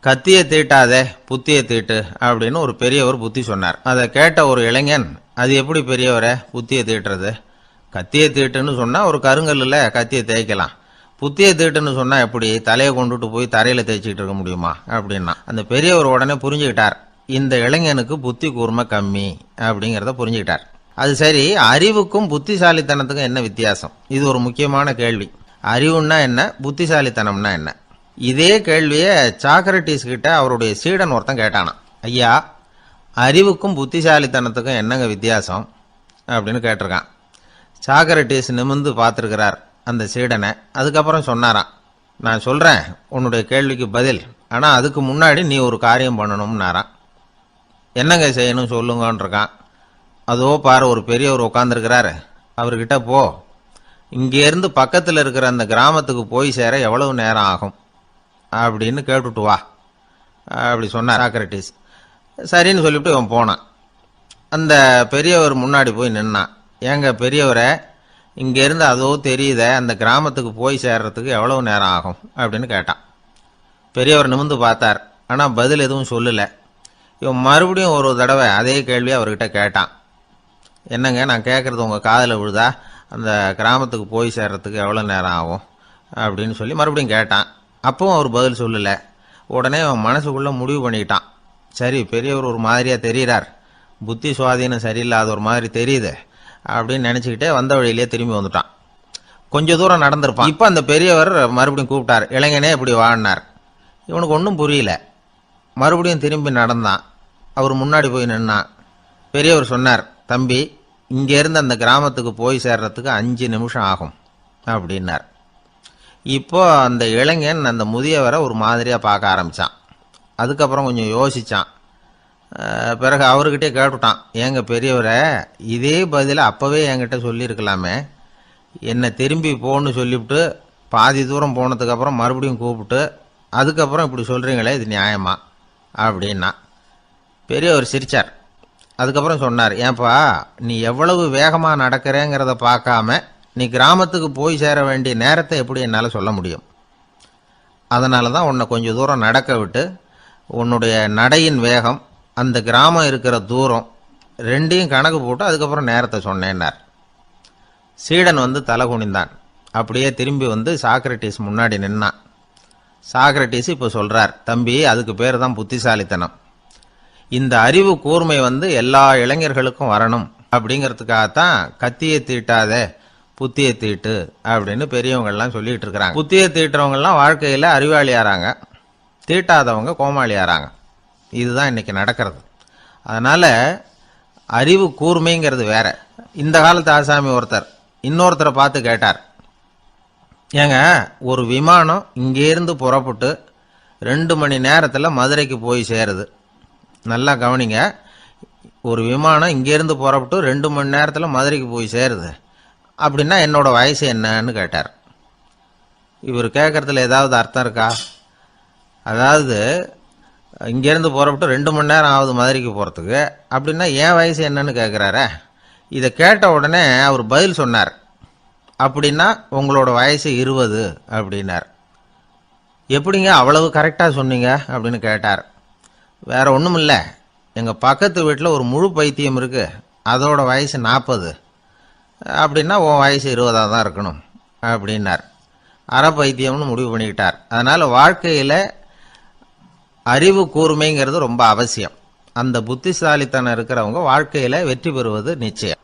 கத்தியை தீட்டாதே புத்தியை தீட்டு அப்படின்னு ஒரு பெரியவர் புத்தி சொன்னார். அதை கேட்ட ஒரு இளைஞன் அது எப்படி பெரியவரே புத்தியை தீட்டுறது? கத்தியை தீட்டுன்னு சொன்னால் ஒரு கருங்கல்லில் கத்தியை தேய்க்கலாம். புத்தியை தீட்டுன்னு சொன்னால் எப்படி? தலையை கொண்டுட்டு போய் தரையில் தேய்ச்சிக்கிட்டு இருக்க முடியுமா? அப்படின்னா. அந்த பெரியவர் உடனே புரிஞ்சுக்கிட்டார். இந்த இளைஞனுக்கு புத்தி கூர்மை கம்மி அப்படிங்கிறத புரிஞ்சுக்கிட்டார். அது சரி அறிவுக்கும் புத்திசாலித்தனத்துக்கும் என்ன வித்தியாசம்? இது ஒரு முக்கியமான கேள்வி. அறிவுன்னா என்ன? புத்திசாலித்தனம்னா என்ன? இதே கேள்வியை சாக்ரட்டிஸ் கிட்ட அவருடைய சீடன் ஒருத்தன் கேட்டானான் ஐயா அறிவுக்கும் புத்திசாலித்தனத்துக்கும் என்னங்க வித்தியாசம்? அப்படின்னு கேட்டிருக்கான். சாக்ரட்டிஸ் நிமிர்ந்து பார்த்துருக்கிறார் அந்த சீடனை. அதுக்கப்புறம் சொன்னாராம் நான் சொல்கிறேன் உன்னுடைய கேள்விக்கு பதில். ஆனால் அதுக்கு முன்னாடி நீ ஒரு காரியம் பண்ணணும்னாராம். என்னங்க செய்யணும் சொல்லுங்கன்றிருக்கான். அதோ பாரு ஒரு பெரியவர் உட்காந்துருக்கிறாரு அவர்கிட்ட போ. இங்கேருந்து பக்கத்தில் இருக்கிற அந்த கிராமத்துக்கு போய் சேர எவ்வளவு நேரம் ஆகும்? அப்படின்னு கேட்டுட்டு வா. அப்படி சொன்னார் சாக்ரட்டிஸ் சரின்னு சொல்லிவிட்டு இவன் போனான். அந்த பெரியவர் முன்னாடி போய் நின்னான். ஏங்க பெரியவரை இங்கேருந்து அதோ தெரியுதே அந்த கிராமத்துக்கு போய் சேர்றதுக்கு எவ்வளவு நேரம் ஆகும்? அப்படின்னு கேட்டான். பெரியவர் நிமிந்து பார்த்தார். ஆனால் பதில் எதுவும் சொல்லலை. இவன் மறுபடியும் ஒரு தடவை அதே கேள்வி அவர்கிட்ட கேட்டான். என்னங்க நான் கேட்குறது உங்கள் காதில் விழுதா? அந்த கிராமத்துக்கு போய் சேர்றதுக்கு எவ்வளோ நேரம் ஆகும்? அப்படின்னு சொல்லி மறுபடியும் கேட்டான். அப்பவும் அவர் பதில் சொல்லலை. உடனே அவன் மனசுக்குள்ளே முடிவு பண்ணிக்கிட்டான் சரி பெரியவர் ஒரு மாதிரியாக தெரிகிறார் புத்தி சுவாதீனம் சரியில்லாத ஒரு மாதிரி தெரியுது அப்படின்னு நினச்சிக்கிட்டே வந்த வழியிலே திரும்பி வந்துட்டான். கொஞ்சம் தூரம் நடந்திருப்பான். இப்போ அந்த பெரியவர் மறுபடியும் கூப்பிட்டார் இளைஞனே இப்படி வாடினார் இவனுக்கு ஒன்றும் புரியல. மறுபடியும் திரும்பி நடந்தான். அவர் முன்னாடி போய் நின்னான். பெரியவர் சொன்னார் தம்பி இங்கேருந்து அந்த கிராமத்துக்கு போய் சேர்றதுக்கு அஞ்சு நிமிஷம் ஆகும். அப்படின்னார். இப்போ அந்த இளைஞன் அந்த முதியவரை ஒரு மாதிரியாக பார்க்க ஆரம்பித்தான் அதுக்கப்புறம் கொஞ்சம் யோசித்தான் பிறகு அவர்கிட்டே கேட்டுட்டான். ஏங்க பெரியவரை இதே பதில் அப்போவே என்கிட்ட சொல்லியிருக்கலாமே. என்னை திரும்பி போன்னு சொல்லிவிட்டு பாதி தூரம் போனதுக்கப்புறம் மறுபடியும் கூப்பிட்டு அதுக்கப்புறம் இப்படி சொல்கிறீங்களே இது நியாயமா? அப்படின்னா. பெரியவர் சிரிச்சார். அதுக்கப்புறம் சொன்னார் ஏன்பா நீ எவ்வளவு வேகமாக நடக்கிறேங்கிறத பார்க்காம நீ கிராமத்துக்கு போய் சேர வேண்டிய நேரத்தை எப்படி என்னால் சொல்ல முடியும்? அதனால தான் உன்னை கொஞ்சம் தூரம் நடக்க விட்டு உன்னுடைய நடையின் வேகம் அந்த கிராமம் இருக்கிற தூரம் ரெண்டையும் கணக்கு போட்டு அதுக்கப்புறம் நேரத்தை சொன்னேன்னார். சீடன் வந்து தலை குனிந்தான். அப்படியே திரும்பி வந்து சாக்ரட்டிஸ் முன்னாடி நின்னான். சாக்ரட்டிஸ் இப்போ சொல்கிறார் தம்பி அதுக்கு பேர் தான் புத்திசாலித்தனம். இந்த அறிவு கூர்மை வந்து எல்லா இளைஞர்களுக்கும் வரணும். அப்படிங்கிறதுக்காகத்தான் கத்தியை தீட்டாதே. புத்தியை தீட்டு அப்படின்னு பெரியவங்கள்லாம் சொல்லிட்டு இருக்கிறாங்க. புத்தியை தீட்டுறவங்கெல்லாம் வாழ்க்கையில் அறிவாளியாராங்க. தீட்டாதவங்க கோமாளியாராங்க. இதுதான் இன்னைக்கு நடக்கிறது. அதனால் அறிவு கூர்மைங்கிறது வேற. இந்த காலத்து ஆசாமி ஒருத்தர் இன்னொருத்தரை பார்த்து கேட்டார். ஏங்க ஒரு விமானம் இங்கேருந்து புறப்பட்டு ரெண்டு மணி நேரத்தில் மதுரைக்கு போய் சேருது. நல்லா கவனிங்க. ஒரு விமானம் இங்கேருந்து புறப்பட்டு ரெண்டு மணி நேரத்தில் மதுரைக்கு போய் சேருது. அப்படின்னா என்னோட வயசு என்னன்னு கேட்டார். இவர் கேட்குறதுல ஏதாவது அர்த்தம் இருக்கா? அதாவது இங்கேருந்து புறப்பட்டு ரெண்டு மணி நேரம் ஆகுது மதுரைக்கு போகிறதுக்கு அப்படின்னா என் வயசு என்னன்னு கேட்குறாரே? இதை கேட்ட உடனே அவர் பதில் சொன்னார். அப்படின்னா உங்களோட வயசு இருபது அப்படின்னார். எப்படிங்க அவ்வளவு கரெக்டாக சொன்னீங்க? அப்படின்னு கேட்டார். வேறு ஒன்றும் இல்லை எங்கள் பக்கத்து வீட்டில் ஒரு முழு பைத்தியம் இருக்குது அதோட வயசு நாற்பது. அப்படின்னா உன் வயசு இருபதாக தான் இருக்கணும் அப்படின்னார். அறப்பைத்தியம்னு முடிவு பண்ணிக்கிட்டார். அதனால் வாழ்க்கையில் அறிவு கூர்மைங்கிறது ரொம்ப அவசியம். அந்த புத்திசாலித்தனம் இருக்கிறவங்க வாழ்க்கையில் வெற்றி பெறுவது நிச்சயம்.